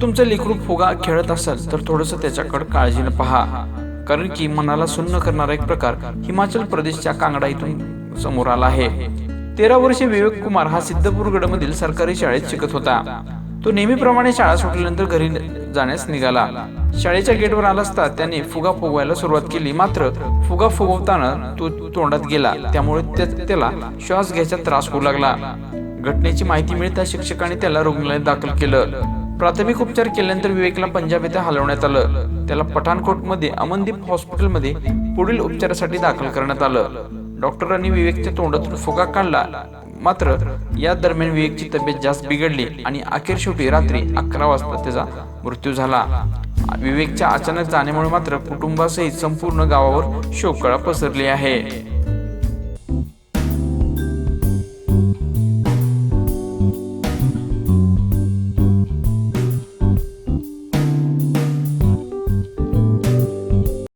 तुमचं लेकरू फुगा खेळत असेल तर थोडंसं त्याच्याकडे काळजीनं पहा. कारण की मनाला सुन्न करणारा एक प्रकार हिमाचल प्रदेशच्या कांगडा इथून समोर आला आहे. तेरा वर्षे विवेक कुमार हा सिद्धपूरगडमधील सरकारी शाळेत शिकत होता. तो नेहमीप्रमाणे शाळा सुटल्यानंतर घरी जाण्यास निघाला. शाळेच्या गेटवर आला असता त्याने फुगा फुगवायला सुरुवात केली. मात्र फुगा फुगवताना तो तोंडात गेला. त्यामुळे त्याला श्वास घ्यायचा त्रास होऊ लागला. घटनेची माहिती मिळता शिक्षकाने त्याला रुग्णालयात दाखल केलं. प्राथमिक उपचार केल्यानंतर विवेकला पंजाब येथे हलवण्यात आलं. त्याला पठाणकोटमध्ये अमनदीप हॉस्पिटलमध्ये पुढील उपचारासाठी दाखल करण्यात आलं. डॉक्टरांनी विवेकच्या तोंडातून फुगा काढला. मात्र या दरम्यान विवेकची तब्येत जास्त बिघडली आणि अखेर शेवटी रात्री अकरा वाजता त्याचा मृत्यू झाला. विवेकच्या अचानक जाण्यामुळे मात्र कुटुंबासहित संपूर्ण गावावर शोककळा पसरली आहे.